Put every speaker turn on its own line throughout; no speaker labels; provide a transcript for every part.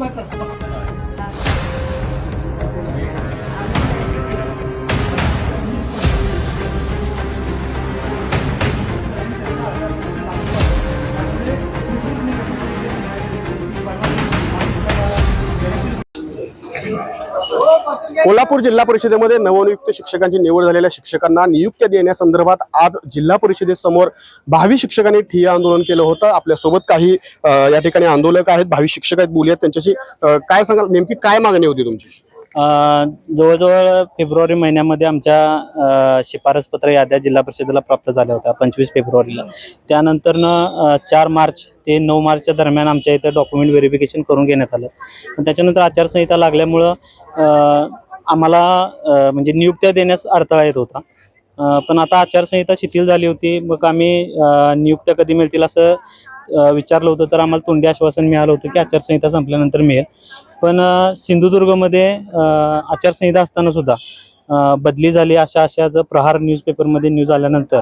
ಬರ್ತಾರೆ कोल्हापूर जिल्हा परिषदेमध्ये नवनियुक्त शिक्षकांची निवड झालेल्या शिक्षकांना नियुक्त्या देण्यासंदर्भात आज जिल्हा परिषदेसमोर भावी शिक्षकांनी ठिय्या आंदोलन केलं होतं. आपल्यासोबत काही या ठिकाणी आंदोलक आहेत भावी शिक्षक आहेत बोलूयात त्यांच्याशी काय सांगाल? नेमकी काय मागणी होती तुमची?
जवळजवळ फेब्रुवारी महिन्यामध्ये आमच्या शिफारसपत्र याद्या जिल्हा परिषदेला प्राप्त झाल्या होत्या पंचवीस फेब्रुवारीला. त्यानंतरनं चार मार्च ते नऊ मार्चच्या दरम्यान आमच्या इथं डॉक्युमेंट व्हेरिफिकेशन करून घेण्यात आलं. पण त्याच्यानंतर आचारसंहिता लागल्यामुळं आम्हाला म्हणजे नियुक्त्या देण्यास अडथळा येत होता. पण आता आचारसंहिता शिथिल झाली होती. मग आम्ही नियुक्त्या कधी मिळतील असं विचारलं होतं. तर आम्हाला तोंडी आश्वासन मिळालं होतं की आचारसंहिता संपल्यानंतर मिळेल. पण सिंधुदुर्गमध्ये अ, आचारसंहिता असताना सुद्धा बदली झाली अशा अशा जर प्रहार न्यूजपेपरमध्ये न्यूज आल्यानंतर.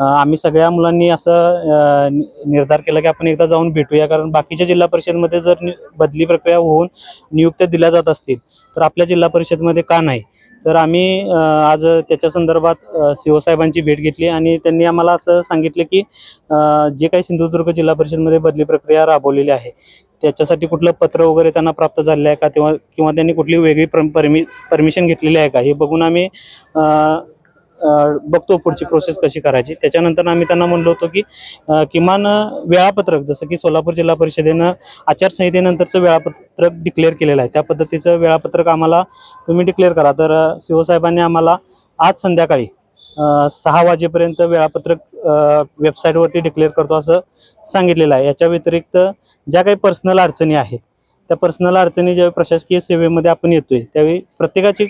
आम्ही सगळ्या मुलांनी असं नि- निर्धार केला की आपण एकदा जाऊन भेटूया. कारण बाकीच्या जिल्हा परिषदमध्ये जर बदली प्रक्रिया होऊन नियुक्त्या दिल्या जात असतील तर आपल्या जिल्हा परिषदमध्ये का नाही? तर आम्ही आज त्याच्या संदर्भात सी ओ साहेबांची भेट घेतली आणि त्यांनी आम्हाला असं सांगितलं की जे काही सिंधुदुर्ग जिल्हा परिषदमध्ये बदली प्रक्रिया राबवलेली आहे त्याच्यासाठी कुठलं पत्र वगैरे त्यांना प्राप्त झालेलं आहे का? तेव्हा किंवा त्यांनी कुठली वेगळी परमि परमिशन घेतलेली आहे का? हे बघून आम्ही बघतो पुढची प्रोसेस कशी करायची. त्याच्यानंतर आम्ही त्यांना म्हणलो होतो की किमान वेळापत्रक जसं की सोलापूर जिल्हा परिषदेनं आचारसंहितेनंतरचं वेळापत्रक डिक्लेअर केलेलं आहे. त्या पद्धतीचं वेळापत्रक आम्हाला तुम्ही डिक्लेअर करा. तर सी ओ साहेबांनी आम्हाला आज संध्याकाळी सहा वाजेपर्यंत वेळापत्रक वेबसाईटवरती डिक्लेअर करतो असं सांगितलेलं आहे. याच्या व्यतिरिक्त ज्या काही पर्सनल अडचणी आहेत त्या पर्सनल अडचणी ज्यावेळी प्रशासकीय सेवेमध्ये आपण येतोय त्यावेळी प्रत्येकाची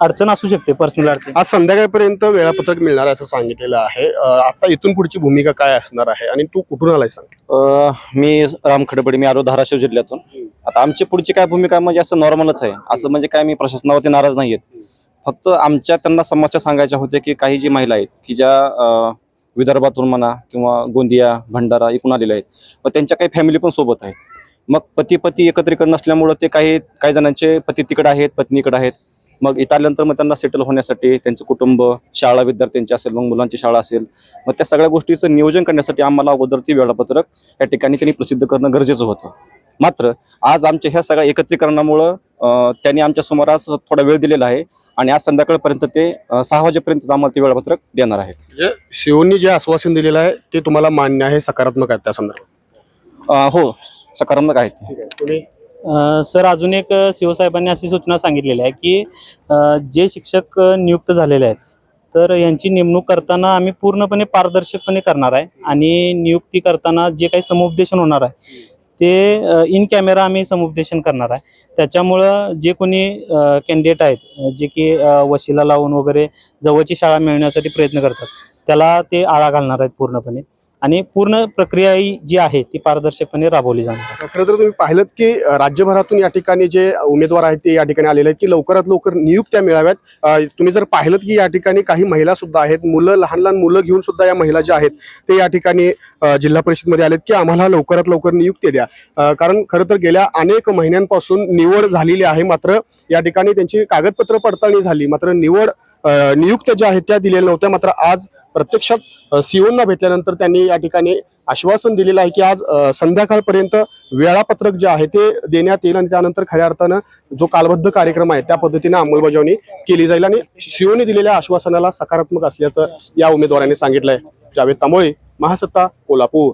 अडचण असू शकते पर्सनल अडचण.
आज संध्याकाळपर्यंत वेळापत्रक मिळणार आहे असं सांगितलेलं आहे. आता इथून पुढची भूमिका काय असणार आहे आणि तू कुठून आलाय सांग.
मी राम खडबडे मी आलो धाराशिव जिल्ह्यातून. आता आमची पुढची काय भूमिका म्हणजे असं नॉर्मलच आहे. असं म्हणजे काय मी प्रशासनावरती नाराज नाही आहेत फक्त आमच्या त्यांना समस्या सांगायच्या होत्या की काही जी महिला आहेत की ज्या विदर्भातून म्हणा किंवा गोंदिया भंडारा इकडून आलेल्या आहेत मग त्यांच्या काही फॅमिली पण सोबत आहेत. मग पती पती एकत्रीकरण नसल्यामुळं ते काही काही जणांचे पती तिकडे आहेत पत्नीकडे आहेत. मग इथं आल्यानंतर मग त्यांना सेटल होण्यासाठी त्यांचं कुटुंब शाळा विद्यार्थ्यांची असेल मग मुलांची शाळा असेल मग त्या सगळ्या गोष्टीचं नियोजन करण्यासाठी आम्हाला अगोदर ती वेळापत्रक या ठिकाणी त्यांनी प्रसिद्ध करणं गरजेचं होतं. मात्र आज आमच्या ह्या सगळ्या एकत्रीकरणामुळं त्यांनी आमच्या सुमारास थोडा वेळ दिलेला आहे आणि आज संध्याकाळपर्यंत ते सहा वाजेपर्यंत आम्हाला ते वेळापत्रक देणार आहेत.
म्हणजे शिवनी जे आश्वासन दिलेलं आहे ते तुम्हाला मान्य आहे सकारात्मक आहे त्या संदर्भात?
हो सकारात्मक आहेत.
सर अजून एक सी ओ साहेबांनी अशी सूचना सांगितलेली आहे की जे शिक्षक नियुक्त झालेले आहेत तर यांची नेमणूक करताना आम्ही पूर्णपणे पारदर्शकपणे करणार आहे आणि नियुक्ती करताना जे काही समुपदेशन होणार आहे ते इन कॅमेरा आम्ही समुपदेशन करणार आहे. त्याच्यामुळं जे कोणी कॅन्डिडेट आहेत जे की वशिला लावून वगैरे जवळची शाळा मिळण्यासाठी प्रयत्न करतात त्याला ते आळा घालणार आहेत पूर्णपणे. आणि पूर्ण प्रक्रिया ही जी आहे ती पारदर्शकपणे राबवली जाणार
खरं तर तुम्ही पाहिलं की राज्यभरातून या ठिकाणी जे उमेदवार आहेत ते या ठिकाणी आलेले आहेत की लवकरात लवकर नियुक्त्या मिळाव्यात. तुम्ही जर पाहिलं की या ठिकाणी काही महिला सुद्धा आहेत मुलं लहान लहान मुलं घेऊन सुद्धा या महिला ज्या आहेत ते या ठिकाणी जिल्हा परिषदमध्ये आलेत की आम्हाला लवकरात लवकर नियुक्ती द्या. कारण खरं तर गेल्या अनेक महिन्यांपासून निवड झालेली आहे मात्र या ठिकाणी त्यांची कागदपत्र पडताळणी झाली. मात्र निवड नियुक्त ज्या आहेत त्या दिलेल्या नव्हत्या. मात्र आज प्रत्यक्षात सीओना भेटल्यानंतर त्यांनी या ठिकाणी आश्वासन दिलेलं आहे की आज संध्याकाळपर्यंत वेळापत्रक जे आहे ते देण्यात येईल आणि त्यानंतर खऱ्या अर्थानं जो कालबद्ध कार्यक्रम आहे त्या पद्धतीने अंमलबजावणी केली जाईल आणि शिवने दिलेल्या आश्वासनाला सकारात्मक असल्याचं या उमेदवारांनी सांगितलंय. जावेद तांबोळे महासत्ता कोल्हापूर.